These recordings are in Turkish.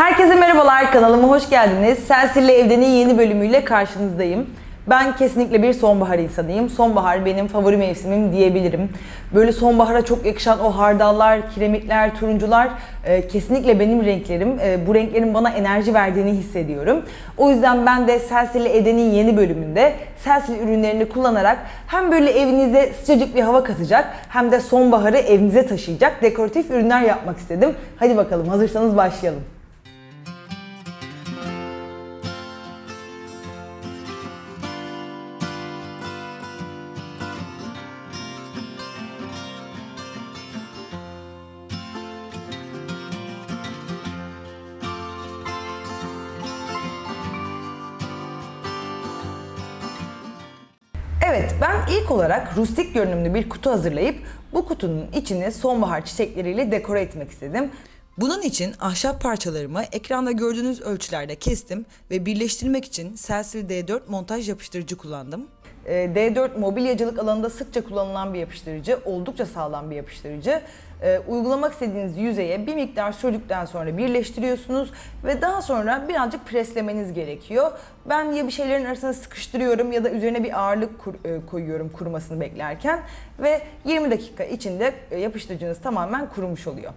Herkese merhabalar kanalıma hoş geldiniz. Sensirli Evden'in yeni bölümüyle karşınızdayım. Ben kesinlikle bir sonbahar insanıyım. Sonbahar benim favori mevsimim diyebilirim. Böyle sonbahara çok yakışan o hardallar, kiremitler, turuncular e, kesinlikle benim renklerim. E, bu renklerin bana enerji verdiğini hissediyorum. O yüzden ben de Sensirli Evden'in yeni bölümünde Sensil ürünlerini kullanarak hem böyle evinize sıcacık bir hava katacak hem de sonbaharı evinize taşıyacak dekoratif ürünler yapmak istedim. Hadi bakalım hazırsanız başlayalım. İlk olarak rustik görünümlü bir kutu hazırlayıp bu kutunun içini sonbahar çiçekleriyle dekore etmek istedim. Bunun için ahşap parçalarımı ekranda gördüğünüz ölçülerde kestim ve birleştirmek için Celsil D4 montaj yapıştırıcı kullandım. Ee, D4 mobilyacılık alanında sıkça kullanılan bir yapıştırıcı, oldukça sağlam bir yapıştırıcı. Ee, uygulamak istediğiniz yüzeye bir miktar sürdükten sonra birleştiriyorsunuz ve daha sonra birazcık preslemeniz gerekiyor. Ben ya bir şeylerin arasına sıkıştırıyorum ya da üzerine bir ağırlık kur- e, koyuyorum kurumasını beklerken ve 20 dakika içinde e, yapıştırıcınız tamamen kurumuş oluyor.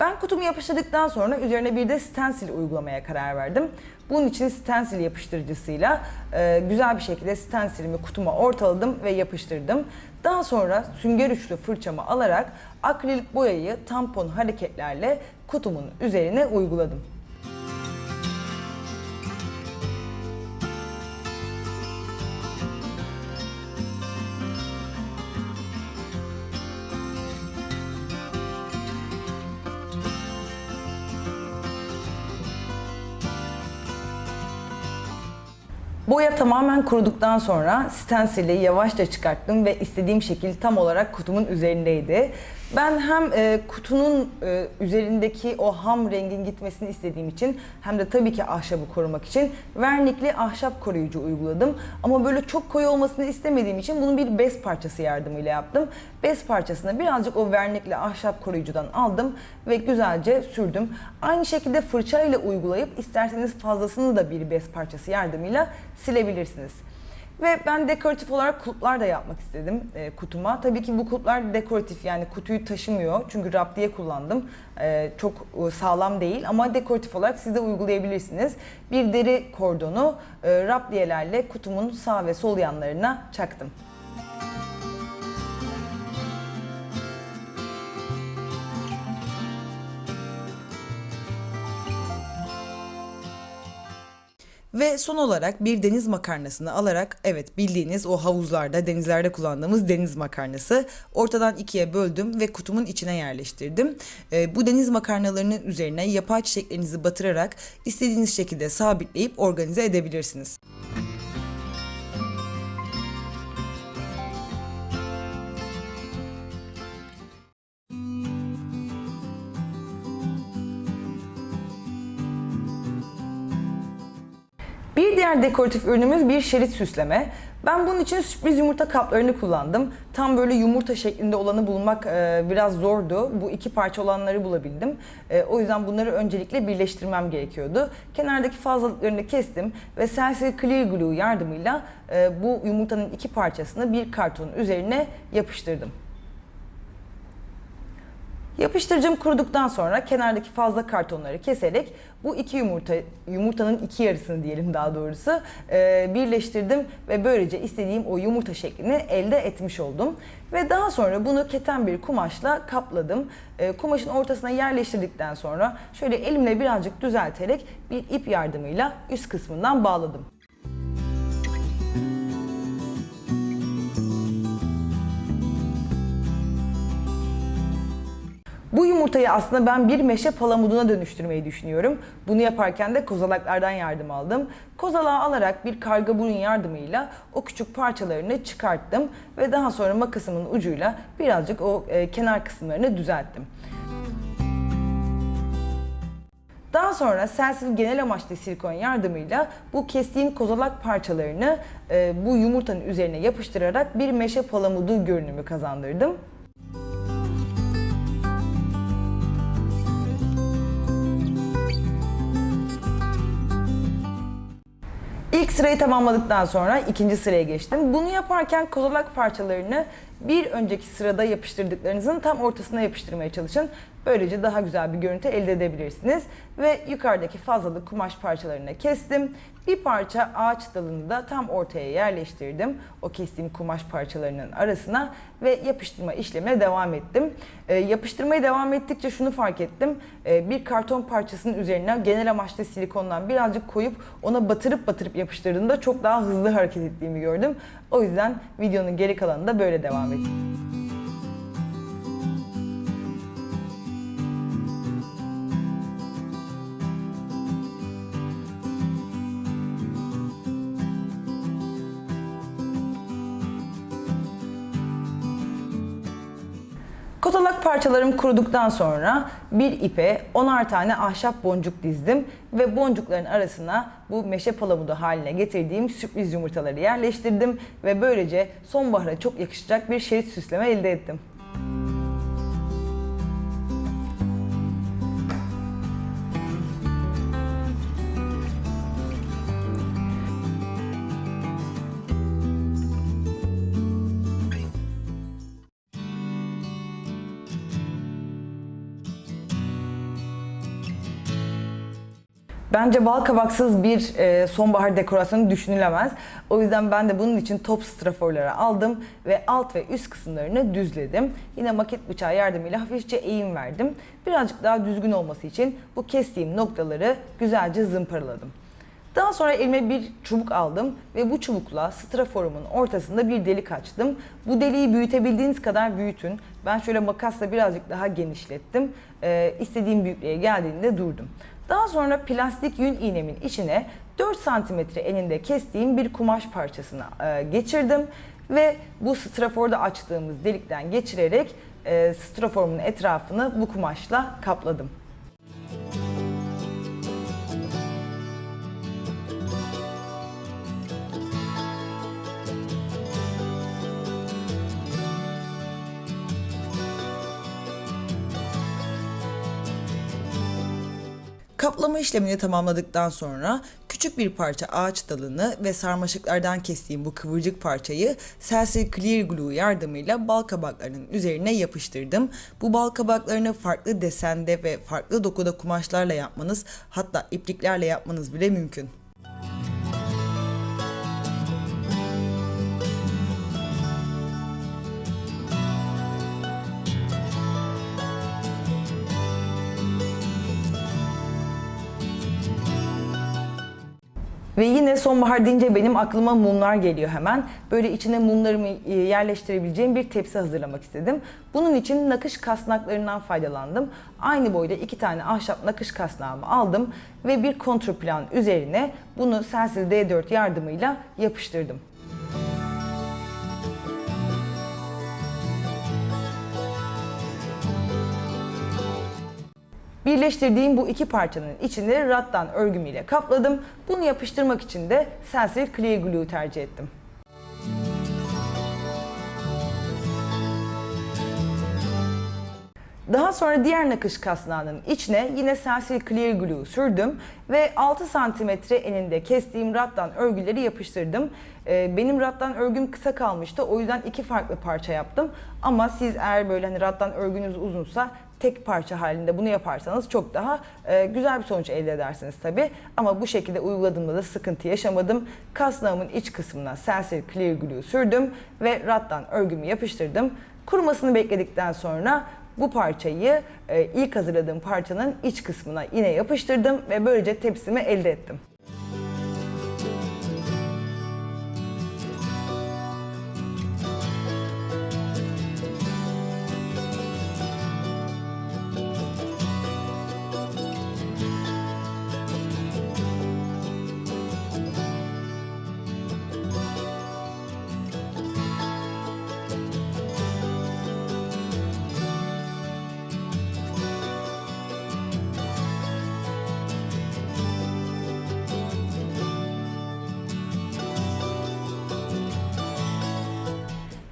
Ben kutumu yapıştırdıktan sonra üzerine bir de stencil uygulamaya karar verdim. Bunun için stencil yapıştırıcısıyla e, güzel bir şekilde stencilimi kutuma ortaladım ve yapıştırdım. Daha sonra sünger uçlu fırçamı alarak akrilik boyayı tampon hareketlerle kutumun üzerine uyguladım. Boya tamamen kuruduktan sonra stencil'i yavaşça çıkarttım ve istediğim şekil tam olarak kutumun üzerindeydi. Ben hem e, kutunun e, üzerindeki o ham rengin gitmesini istediğim için hem de tabii ki ahşabı korumak için vernikli ahşap koruyucu uyguladım. Ama böyle çok koyu olmasını istemediğim için bunu bir bez parçası yardımıyla yaptım. Bez parçasına birazcık o vernikli ahşap koruyucudan aldım ve güzelce sürdüm. Aynı şekilde fırça ile uygulayıp isterseniz fazlasını da bir bez parçası yardımıyla silebilirsiniz. Ve ben dekoratif olarak kulplar da yapmak istedim e, kutuma. Tabii ki bu kulplar dekoratif yani kutuyu taşımıyor. Çünkü raptiye kullandım. E, çok e, sağlam değil ama dekoratif olarak siz de uygulayabilirsiniz. Bir deri kordonu e, raptiyelerle kutumun sağ ve sol yanlarına çaktım. Ve son olarak bir deniz makarnasını alarak evet bildiğiniz o havuzlarda, denizlerde kullandığımız deniz makarnası ortadan ikiye böldüm ve kutumun içine yerleştirdim. Ee, bu deniz makarnalarının üzerine yapay çiçeklerinizi batırarak istediğiniz şekilde sabitleyip organize edebilirsiniz. Diğer dekoratif ürünümüz bir şerit süsleme. Ben bunun için sürpriz yumurta kaplarını kullandım. Tam böyle yumurta şeklinde olanı bulmak e, biraz zordu. Bu iki parça olanları bulabildim. E, o yüzden bunları öncelikle birleştirmem gerekiyordu. Kenardaki fazlalıklarını kestim ve Sensil Clear Glue yardımıyla e, bu yumurtanın iki parçasını bir kartonun üzerine yapıştırdım. Yapıştırıcım kuruduktan sonra kenardaki fazla kartonları keserek bu iki yumurta yumurtanın iki yarısını diyelim daha doğrusu e, birleştirdim ve böylece istediğim o yumurta şeklini elde etmiş oldum. Ve daha sonra bunu keten bir kumaşla kapladım. E, kumaşın ortasına yerleştirdikten sonra şöyle elimle birazcık düzelterek bir ip yardımıyla üst kısmından bağladım. Bu yumurtayı aslında ben bir meşe palamuduna dönüştürmeyi düşünüyorum. Bunu yaparken de kozalaklardan yardım aldım. Kozalağı alarak bir karga burun yardımıyla o küçük parçalarını çıkarttım ve daha sonra makasımın ucuyla birazcık o e, kenar kısımlarını düzelttim. Daha sonra Sensil genel amaçlı silikon yardımıyla bu kestiğim kozalak parçalarını e, bu yumurtanın üzerine yapıştırarak bir meşe palamudu görünümü kazandırdım. İlk sırayı tamamladıktan sonra ikinci sıraya geçtim. Bunu yaparken kozalak parçalarını bir önceki sırada yapıştırdıklarınızın tam ortasına yapıştırmaya çalışın. Böylece daha güzel bir görüntü elde edebilirsiniz. Ve yukarıdaki fazlalık kumaş parçalarını kestim. Bir parça ağaç dalını da tam ortaya yerleştirdim. O kestiğim kumaş parçalarının arasına ve yapıştırma işlemine devam ettim. E, yapıştırmaya devam ettikçe şunu fark ettim. E, bir karton parçasının üzerine genel amaçlı silikondan birazcık koyup ona batırıp batırıp yapıştırdığımda çok daha hızlı hareket ettiğimi gördüm. O yüzden videonun geri kalanında böyle devam ettim. Kozalak parçalarım kuruduktan sonra bir ipe 10'ar tane ahşap boncuk dizdim ve boncukların arasına bu meşe palamudu haline getirdiğim sürpriz yumurtaları yerleştirdim ve böylece sonbahara çok yakışacak bir şerit süsleme elde ettim. Bence bal kabaksız bir e, sonbahar dekorasyonu düşünülemez. O yüzden ben de bunun için top straforları aldım ve alt ve üst kısımlarını düzledim. Yine maket bıçağı yardımıyla hafifçe eğim verdim. Birazcık daha düzgün olması için bu kestiğim noktaları güzelce zımparaladım. Daha sonra elime bir çubuk aldım ve bu çubukla straforumun ortasında bir delik açtım. Bu deliği büyütebildiğiniz kadar büyütün. Ben şöyle makasla birazcık daha genişlettim. Ee, istediğim büyüklüğe geldiğinde durdum. Daha sonra plastik yün iğnemin içine 4 santimetre eninde kestiğim bir kumaş parçasını e, geçirdim ve bu straforda açtığımız delikten geçirerek e, straforumun etrafını bu kumaşla kapladım. Kaplama işlemini tamamladıktan sonra küçük bir parça ağaç dalını ve sarmaşıklardan kestiğim bu kıvırcık parçayı Selsil Clear Glue yardımıyla bal kabaklarının üzerine yapıştırdım. Bu bal kabaklarını farklı desende ve farklı dokuda kumaşlarla yapmanız hatta ipliklerle yapmanız bile mümkün. Ve yine sonbahar deyince benim aklıma mumlar geliyor hemen. Böyle içine mumlarımı e, yerleştirebileceğim bir tepsi hazırlamak istedim. Bunun için nakış kasnaklarından faydalandım. Aynı boyda iki tane ahşap nakış kasnağımı aldım ve bir kontrplan üzerine bunu Sensil D4 yardımıyla yapıştırdım. Birleştirdiğim bu iki parçanın içini rattan örgümüyle kapladım. Bunu yapıştırmak için de Sensil Clear Glue tercih ettim. Daha sonra diğer nakış kasnağının içine yine Sensil Clear Glue sürdüm ve 6 santimetre eninde kestiğim rattan örgüleri yapıştırdım. Ee, benim rattan örgüm kısa kalmıştı o yüzden iki farklı parça yaptım. Ama siz eğer böyle hani rattan örgünüz uzunsa tek parça halinde bunu yaparsanız çok daha e, güzel bir sonuç elde edersiniz tabi. Ama bu şekilde uyguladığımda da sıkıntı yaşamadım. Kasnağımın iç kısmına Sensil Clear Glue sürdüm ve rattan örgümü yapıştırdım. Kurumasını bekledikten sonra bu parçayı e, ilk hazırladığım parçanın iç kısmına yine yapıştırdım ve böylece tepsimi elde ettim.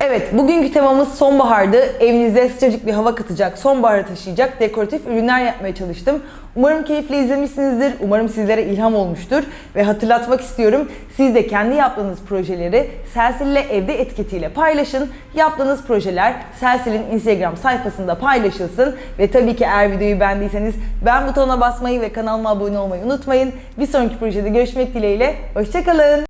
Evet, bugünkü temamız sonbahardı. Evinize sıcacık bir hava katacak, sonbahara taşıyacak dekoratif ürünler yapmaya çalıştım. Umarım keyifle izlemişsinizdir. Umarım sizlere ilham olmuştur. Ve hatırlatmak istiyorum, siz de kendi yaptığınız projeleri Selsil ile evde etiketiyle paylaşın. Yaptığınız projeler Selsil'in Instagram sayfasında paylaşılsın. Ve tabii ki eğer videoyu beğendiyseniz beğen butonuna basmayı ve kanalıma abone olmayı unutmayın. Bir sonraki projede görüşmek dileğiyle. Hoşçakalın.